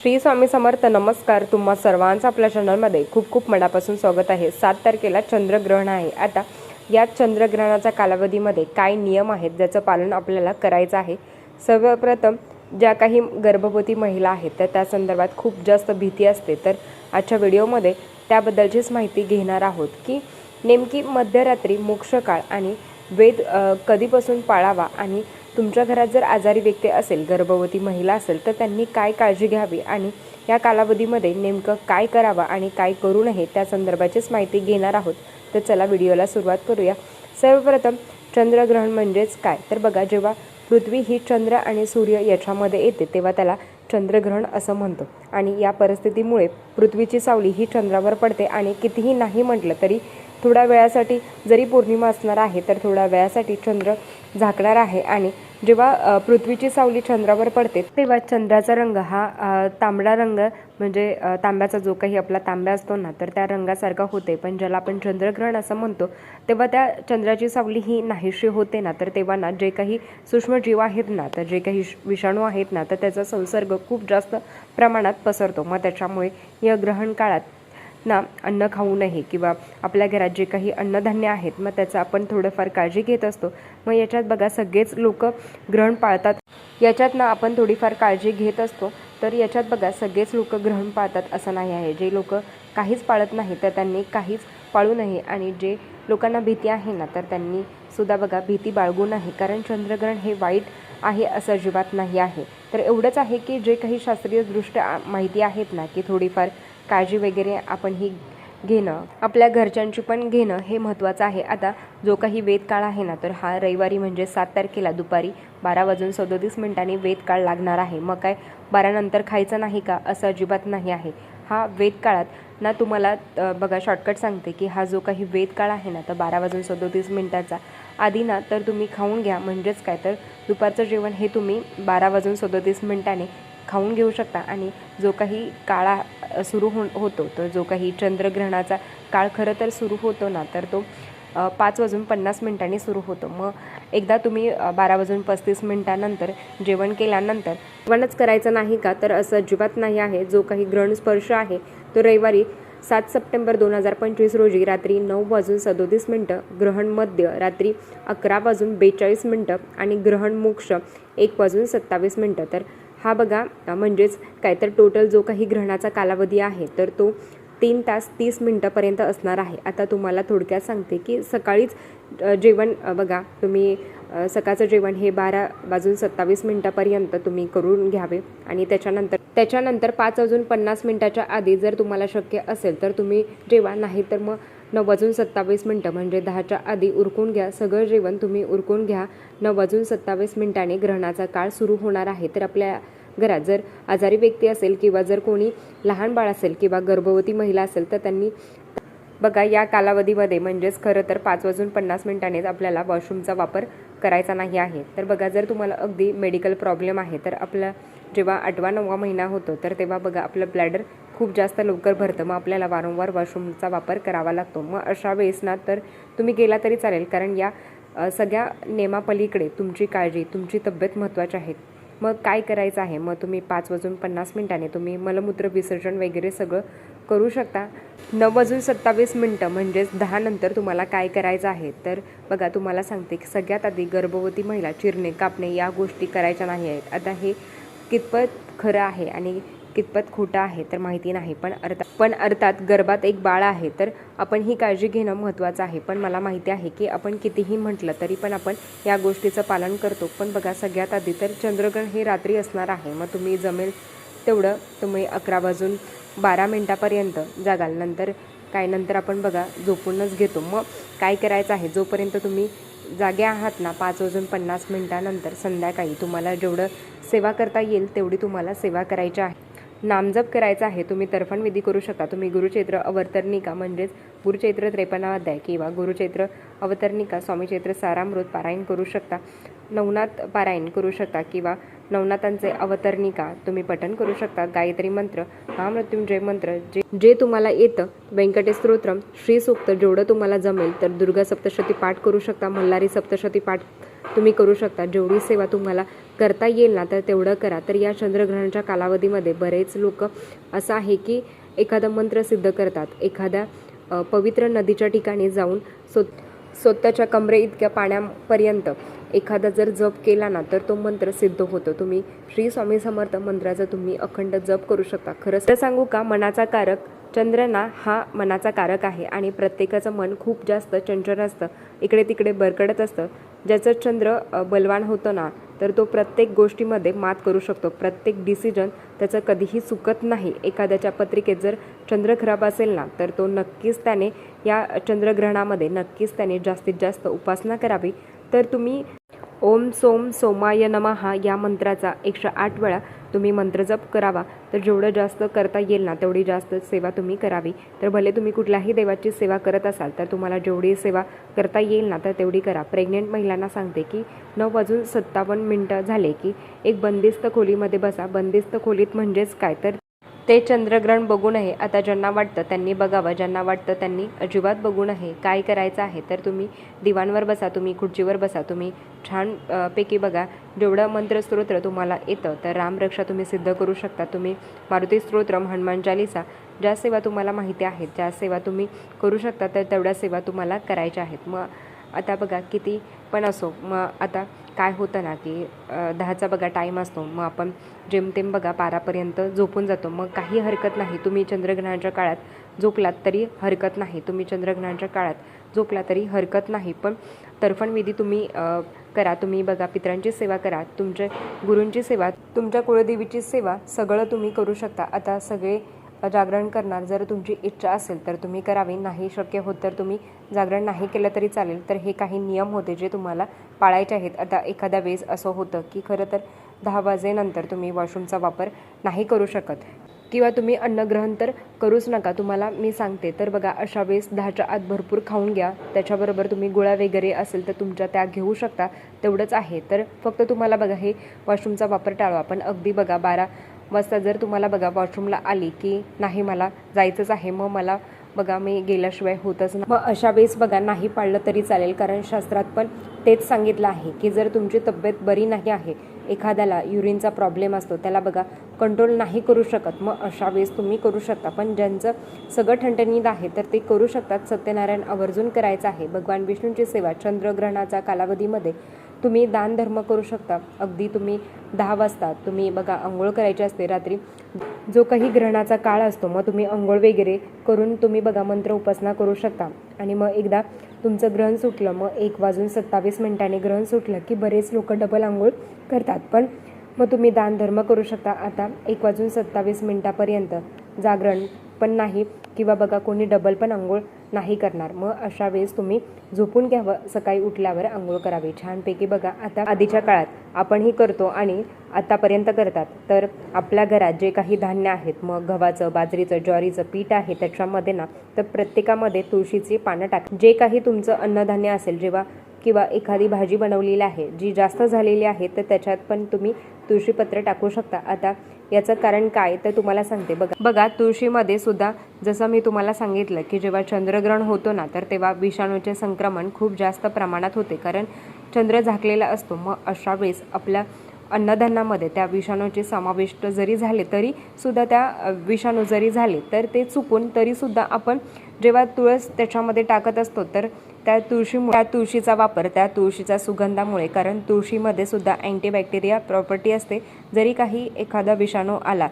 श्री स्वामी समर्थ नमस्कार. तुम्हा सर्वांचं आपल्या चॅनलमध्ये खूप खूप मनापासून स्वागत आहे. सात तारखेला चंद्रग्रहण आहे. आता या चंद्रग्रहणाच्या कालावधीमध्ये काय नियम आहेत ज्याचं पालन आपल्याला करायचं आहे? सर्वप्रथम ज्या काही गर्भवती महिला आहेत तर त्या संदर्भात खूप जास्त भीती असते. तर आजच्या व्हिडिओमध्ये त्याबद्दलचीच माहिती घेणार आहोत की नेमकी मध्यरात्री मोक्षकाळ आणि वेद कधीपासून पाळावा आणि तुमच्या घरात जर आजारी व्यक्ती असेल गर्भवती महिला असेल तर त्यांनी काय काळजी घ्यावी आणि या कालावधीमध्ये नेमकं काय करावं आणि काय करू नये त्या संदर्भाचीच माहिती घेणार आहोत. तर चला व्हिडिओला सुरुवात करूया. सर्वप्रथम चंद्रग्रहण म्हणजेच काय? तर बघा जेव्हा पृथ्वी ही चंद्र आणि सूर्य याच्यामध्ये येते तेव्हा त्याला चंद्रग्रहण असं म्हणतो. आणि या परिस्थितीमुळे पृथ्वीची सावली ही चंद्रावर पडते आणि कितीही नाही म्हटलं तरी थोड्या वेळासाठी जरी पौर्णिमा असणार आहे तर थोड्या वेळासाठी चंद्र झाकणार आहे. आणि जेव्हा पृथ्वीची सावली चंद्रावर पडते तेव्हा चंद्राचा रंग हा तांबडा रंग म्हणजे तांब्याचा जो काही आपला तांब्या असतो ना तर त्या रंगासारखा होते. पण ज्याला आपण चंद्रग्रहण असं म्हणतो तेव्हा त्या चंद्राची सावली ही नाहीशी होते ना तर तेव्हा ना जे काही सूक्ष्मजीव आहेत ना तर जे काही विषाणू आहेत ना तर त्याचा संसर्ग खूप जास्त प्रमाणात पसरतो. मग त्याच्यामुळे या ग्रहण काळात ना अन्न खाऊ नये किंवा आपल्या घरात जे काही अन्नधान्य आहेत मग त्याचं आपण थोडंफार काळजी घेत असतो. मग याच्यात बघा सगळेच लोक ग्रहण पाळतात. याच्यात ना आपण थोडीफार काळजी घेत असतो. तर याच्यात बघा सगळेच लोक ग्रहण पाळतात असं नाही आहे. जे लोक काहीच पाळत नाही तर त्यांनी काहीच पाळू नये. आणि जे लोकांना भीती आहे ना तर त्यांनी सुद्धा बघा भीती बाळगू नये. कारण चंद्रग्रहण हे वाईट आहे असं अजिबात नाही आहे. तर एवढंच आहे की जे काही शास्त्रीयदृष्ट्या माहिती आहेत ना की थोडीफार काळजी वगैरे आपण ही घेणं आपल्या घरच्यांची पण घेणं हे महत्त्वाचं आहे. आता जो काही वेद काळ आहे ना तर हा रविवारी म्हणजे सात तारखेला दुपारी बारा वाजून सदोतीस मिनिटांनी वेद काळ लागणार आहे. मग काय बारानंतर खायचं नाही का असं अजिबात नाही आहे. हा वेदकाळात ना तुम्हाला बघा शॉर्टकट सांगते की हा जो काही वेद काळ आहे ना तर बारा वाजून सदोतीस मिनिटाचा. आधी ना तर तुम्ही खाऊन घ्या. म्हणजेच काय तर दुपारचं जेवण हे तुम्ही बारा वाजून सदोतीस मिनिटाने खाऊन घेऊ शकता. आणि जो काही काळा सुरू हो होतो तर जो काही चंद्रग्रहणाचा काळ खरं तर सुरू होतो ना तर तो पाच वाजून पन्नास मिनिटांनी सुरू होतो. मग एकदा तुम्ही बारा वाजून पस्तीस मिनिटानंतर जेवण केल्यानंतर जेवणच करायचं नाही का? तर असं अजिबात नाही आहे. जो काही ग्रहण स्पर्श आहे तो रविवारी सात सप्टेंबर दोन हजार पंचवीस रोजी रात्री नऊ वाजून सदोतीस मिनटं ग्रहण मध्य रात्री अकरा वाजून बेचाळीस मिनटं आणि ग्रहण मोक्ष एक वाजून सत्तावीस मिनटं. तर हा बघा म्हणजेच काय तर टोटल जो काही ग्रहणाचा कालावधी आहे तर तो तीन तास तीस मिनटापर्यंत असणार आहे. आता तुम्हाला थोडक्यात सांगते की सकाळीच जेवण बघा तुम्ही सकाळचं जेवण हे बारा वाजून सत्तावीस मिनटापर्यंत तुम्ही करून घ्यावे. आणि त्याच्यानंतर त्याच्यानंतर पाच वाजून पन्नास मिनटाच्या आधी जर तुम्हाला शक्य असेल तर तुम्ही जेवा नाही तर मग नऊ वाजून सत्तावीस मिनटं. म्हणजे दहाच्या आधी उरकून घ्या. सगळं जेवण तुम्ही उरकून घ्या. नऊ वाजून सत्तावीस मिनिटांनी ग्रहणाचा काळ सुरू होणार आहे. तर आपल्या घरात जर आजारी व्यक्ती असेल किंवा जर कोणी लहान बाळ असेल किंवा गर्भवती महिला असेल तर त्यांनी बघा या कालावधीमध्ये म्हणजेच खरं तर पाच वाजून पन्नास मिनिटांनीच आपल्याला वॉशरूमचा वापर करायचा नाही आहे. तर बघा जर तुम्हाला अगदी मेडिकल प्रॉब्लेम आहे तर आपला जेव्हा आठवा नववा महिना होतो तर तेव्हा बघा आपलं ब्लॅडर खूप जास्त लवकर भरतं. मग आपल्याला वारंवार वॉशरूमचा वापर करावा लागतो. मग अशा वेळेस ना तर तुम्ही गेला तरी चालेल. कारण या सगळ्या नियमापलीकडे तुमची काळजी तुमची तब्येत महत्त्वाची आहे. मग काय करायचं आहे? मग तुम्ही पाच वाजून पन्नास मिनिटांनी तुम्ही मलमूत्र विसर्जन वगैरे सगळं करू शकता. नऊ वाजून सत्तावीस मिनटं म्हणजेच दहा नंतर तुम्हाला काय करायचं आहे? तर बघा तुम्हाला सांगते की सगळ्यात आधी गर्भवती महिला चिरणे कापणे या गोष्टी करायच्या नाही आहेत. आता हे कितपत खरं आहे आणि कितपत खोटं आहे तर माहिती नाही पण अर्थात पण अर्थात गर्भात एक बाळ आहे तर आपण ही काळजी घेणं महत्त्वाचं आहे. पण मला माहिती आहे की आपण कितीही म्हटलं तरी पण आपण या गोष्टीचं पालन करतो. पण बघा सगळ्यात आधी तर चंद्रग्रहण हे रात्री असणार आहे. मग तुम्ही जमेल तेवढं तुम्ही अकरा वाजून बारा मिनटापर्यंत जागाल. नंतर काय? नंतर आपण बघा झोपूनच घेतो. मग काय करायचं आहे? जोपर्यंत तुम्ही जागे आहात ना पाच वाजून पन्नास मिनटानंतर संध्याकाळी तुम्हाला जेवढं सेवा करता येईल तेवढी तुम्हाला सेवा करायची आहे. नामजप करायचा आहे तुम्ही तर्फण विधी करू शकता. तुम्ही गुरुचैत्र अवतरणिका म्हणजेच गुरुचैत्र त्रेपन्नावाध्याय किंवा गुरुचैत्र अवतरणिका स्वामीचैत्र सारामृत पारायण करू शकता. नवनाथ पारायण करू शकता किंवा नवनाथांचे अवतरणिका तुम्ही पठण करू शकता. गायत्री मंत्र महामृत्युंजय मंत्र जे जे तुम्हाला येतं व्यंकटेश स्तोत्रम श्री सूक्त जेवढं तुम्हाला जमेल तर दुर्गा सप्तशती पाठ करू शकता मल्हारी सप्तशती पाठ तुम्ही करू शकता. जेवढी सेवा तुम्हाला करता येईल ना तर तेवढं करा. तर या चंद्रग्रहणाच्या कालावधीमध्ये बरेच लोक असं आहे की एखादा मंत्र सिद्ध करतात. एखाद्या पवित्र नदीच्या ठिकाणी जाऊन सो स्वतःच्या कमरे इतक्या पाण्यापर्यंत एखादा जर जप केला ना तर तो मंत्र सिद्ध होतो. तुम्ही श्री स्वामी समर्थ मंत्राचा तुम्ही अखंड जप करू शकता. खरंच तर सांगू का मनाचा कारक चंद्रना हा मनाचा कारक आहे. आणि प्रत्येकाचं मन खूप जास्त चंचल असतं. इकडे तिकडे बरकडत असतं. ज्याचं चंद्र बलवान होतं ना तर तो प्रत्येक गोष्टीमध्ये मात करू शकतो. प्रत्येक डिसिजन त्याचं कधीही चुकत नाही. एखाद्याच्या पत्रिकेत जर चंद्र खराब असेल ना तर तो नक्कीच त्याने या चंद्रग्रहणामध्ये नक्कीच त्याने जास्तीत जास्त उपासना करावी. तर तुम्ही ओम सोम सोमाय नमः या मंत्राचा एकशे आठ वेळा तुम्ही मंत्रजप करावा. तर जेवढं जास्त करता येईल ना तेवढी जास्त सेवा तुम्ही करावी. तर भले तुम्ही कुठल्याही देवाची सेवा करत असाल तर तुम्हाला जेवढी सेवा करता येईल ना तर तेवढी करा. प्रेग्नेंट महिलांना सांगते की नऊ वाजून सत्तावन्न मिनटं झाले की एक बंदिस्त खोलीमध्ये बसा. बंदिस्त खोलीत म्हणजेच काय? तर ते चंद्रग्रहण बघू नये आता ज्यांना वाटतं त्यांनी बघावं ज्यांना वाटतं त्यांनी अजिबात बघू नये काय करायचं आहे तर तुम्ही दिवाणवर बसा तुम्ही खुर्चीवर बसा तुम्ही छान पैकी बघा जेवढं मंत्रस्तोत्र तुम्हाला येतं तर रामरक्षा तुम्ही सिद्ध करू शकता. तुम्ही मारुती स्तोत्रम हनुमान चालिसा ज्या सेवा तुम्हाला माहिती आहेत ज्या सेवा तुम्ही करू शकता तर तेवढ्या सेवा तुम्हाला करायच्या आहेत. मग आता बघा किती पण असो मग आता काय होतं ना की दहाचा बघा टाईम असतो. मग आपण जेमतेम बघा बारापर्यंत झोपून जातो. मग काही हरकत नाही. तुम्ही चंद्रग्रहणाच्या काळात झोपलात तरी हरकत नाही. तुम्ही चंद्रग्रहणाच्या काळात झोपला तरी हरकत नाही. पण तर्फणविधी तुम्ही करा. तुम्ही बघा पित्रांची सेवा करा. तुमच्या गुरूंची सेवा तुमच्या कुळदेवीची सेवा सगळं तुम्ही करू शकता. आता सगळे जागरण करणार? जर तुमची इच्छा असेल तर तुम्ही करावी. नाही शक्य होत तर तुम्ही जागरण नाही केलं तरी चालेल. तर हे काही नियम होते जे तुम्हाला पाळायचे आहेत. आता एखाद्या वेळेस असं होतं की खरं तर दहा वाजेनंतर तुम्ही वॉशरूमचा वापर नाही करू शकत. किंवा तुम्ही अन्नग्रहण तर करूच नका. तुम्हाला मी सांगते. तर बघा अशा वेळेस दहाच्या आत भरपूर खाऊन घ्या. त्याच्याबरोबर तुम्ही गोळ्या वगैरे असेल तर तुमच्या त्या घेऊ शकता. तेवढंच आहे. तर फक्त तुम्हाला बघा हे वॉशरूमचा वापर टाळवा. पण अगदी बघा बारा वाजता जर तुम्हाला बघा वॉशरूमला आली की नाही मला जायचंच आहे मग मला बघा मी गेल्याशिवाय होतच नाही मग अशा वेळेस बघा नाही पाळलं तरी चालेल कारण शास्त्रात पण तेच सांगितलं आहे की जर तुमची तब्येत बरी नाही आहे एखाद्याला युरिनचा प्रॉब्लेम असतो त्याला बघा कंट्रोल नाही करू शकत मग अशा वेळेस तुम्ही करू शकता. पण ज्यांचं सगळं ठणठणीत आहे तर ते करू शकतात. सत्यनारायण आवर्जून करायचं आहे. भगवान विष्णूंची सेवा चंद्रग्रहणाचा कालावधीमध्ये तुम्ही दान धर्म करू शकता. अगदी तुम्ही दहा वाजता तुम्ही बघा आंघोळ करायची असते रात्री. जो काही ग्रहणाचा काळ असतो मग तुम्ही आंघोळ वगैरे करून तुम्ही बघा मंत्र उपासना करू शकता. आणि मग एकदा तुमचं ग्रहण सुटलं मग एक वाजून सत्तावीस मिनिटांनी ग्रहण सुटलं की बरेच लोक डबल आंघोळ करतात. पण मग तुम्ही दान धर्म करू शकता. आता एक वाजून सत्तावीस मिनिटापर्यंत जागरण पण नाही किंवा बघा कोणी डबल पण आंघोळ नाही करणार. मग अशा वेळेस तुम्ही झोपून घ्यावं. सकाळी उठल्यावर आंघोळ करावी. छानपैकी बघा आता आधीच्या काळात आपणही करतो आणि आतापर्यंत करतात. तर आपल्या घरात जे काही धान्य आहेत मग गव्हाचं बाजरीचं ज्वारीचं पीठ आहे त्याच्यामध्ये ना तर प्रत्येकामध्ये तुळशीची पानं टाक. जे काही तुमचं अन्नधान्य असेल जेव्हा किंवा एखादी भाजी बनवलेली आहे जी जास्त झालेली आहे तर त्याच्यात पण तुम्ही तुळशीपत्र टाकू शकता. आता याचं कारण काय तर तुम्हाला सांगते. बघा बघा तुळशीमध्ये सुद्धा जसं मी तुम्हाला सांगितलं की जेव्हा चंद्रग्रहण होतो ना तर तेव्हा विषाणूचे संक्रमण खूप जास्त प्रमाणात होते. कारण चंद्र झाकलेला असतो. मग अशा वेळेस आपल्या अन्नधान्यामध्ये त्या विषाणूचे समाविष्ट जरी झाले तरी सुद्धा त्या विषाणू जरी झाले तर ते चुकून तरीसुद्धा आपण जेव्हा तुळस त्याच्यामध्ये टाकत असतो तर त्या तुळशीमुळे त्या तुळशीचा वापर त्या तुळशीच्या सुगंधामुळे कारण तुळशीमध्ये सुद्धा अँटीबॅक्टेरिया प्रॉपर्टी असते. जरी काही एखादा विषाणू आला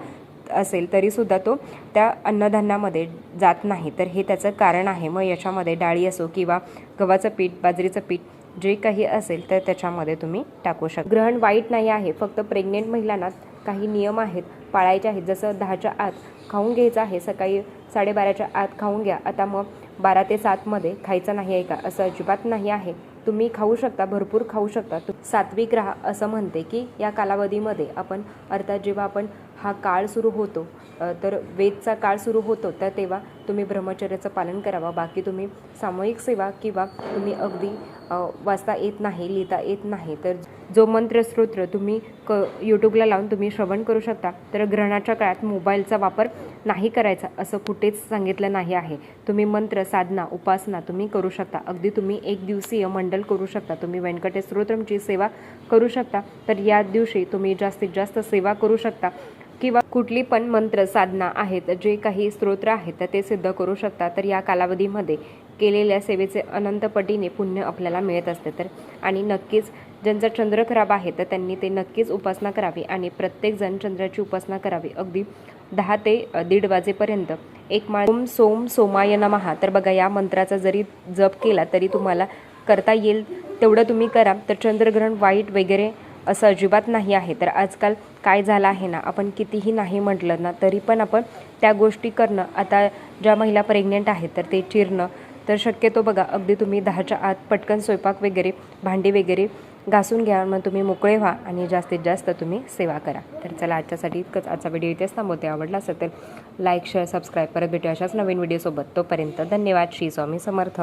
असेल तरीसुद्धा तो त्या अन्नधान्यामध्ये जात नाही. तर हे त्याचं कारण आहे. मग याच्यामध्ये डाळी असो किंवा गव्हाचं पीठ बाजरीचं पीठ जे काही असेल तर त्याच्यामध्ये तुम्ही टाकू शकता ग्रहण वाईट नाही आहे फक्त प्रेग्नेंट महिलांना काही नियम आहेत पाळायचे आहेत. जसं दहाच्या आत खाऊन घ्यायचं आहे सकाळी साडेबाराच्या आत खाऊन घ्या. आता मग बारा ते सातमध्ये खायचं नाही आहे का? असं अजिबात नाही आहे. तुम्ही खाऊ शकता भरपूर खाऊ शकता. सात्विक राहा असं म्हणते की या कालावधीमध्ये आपण अर्थात जेव्हा आपण हा काळ सुरू होतो तर वेदचा काळ सुरू होतो तर तेव्हा तुम्ही ब्रह्मचर्याचं पालन करावं. बाकी तुम्ही सामूहिक सेवा किंवा तुम्ही अगदी वाचता येत नाही लिहिता येत नाही. तर जो मंत्रस्तोत्र तुम्ही क यूट्यूबला लावून तुम्ही श्रवण करू शकता तर ग्रहणाच्या काळात मोबाईलचा वापर नाही करायचा असं कुठेच सांगितलं नाही आहे. तुम्ही मंत्र साधना उपासना तुम्ही करू शकता. अगदी तुम्ही एक दिवसीय मंडल करू शकता. तुम्ही व्यंकटेश स्तोत्रमची सेवा करू शकता. तर या दिवशी तुम्ही जास्तीत जास्त सेवा करू शकता. किंवा कुठली पण मंत्र साधना आहेत जे काही स्तोत्र आहेत ते सिद्ध करू शकता तर या कालावधीमध्ये केलेल्या सेवेचे अनंतपटीने पुण्य आपल्याला मिळत असते. तर आणि नक्कीच ज्यांचा चंद्र खराब आहे तर त्यांनी ते नक्कीच उपासना करावी आणि प्रत्येकजण चंद्राची उपासना करावी. अगदी दहा ते दीड वाजेपर्यंत एक माळ ओम सोम सोमाय नमहा तर बघा या मंत्राचा जरी जप केला तरी तुम्हाला करता येईल. तेवढं तुम्ही करा. तर चंद्रग्रहण वाईट वगैरे असं अजिबात नाही आहे. तर आजकाल काय झालं आहे ना आपण कितीही नाही म्हटलं ना तरी पण आपण त्या गोष्टी करणं आता ज्या महिला प्रेग्नेंट आहेत तर ते चिरणं तर शक्यतो बघा अगदी तुम्ही दहाच्या आत पटकन स्वयंपाक वगैरे भांडी वगैरे घासून घ्या मग तुम्ही मोकळे व्हा आणि जास्तीत जास्त तुम्ही सेवा करा. तर चला आजच्यासाठी इतकंच. आजचा व्हिडिओ इथेच थांबवते. आवडला असेल तर लाईक शेअर सबस्क्राईब परत भेटू अशाच नवीन व्हिडिओसोबत. तोपर्यंत धन्यवाद. श्री स्वामी समर्थ.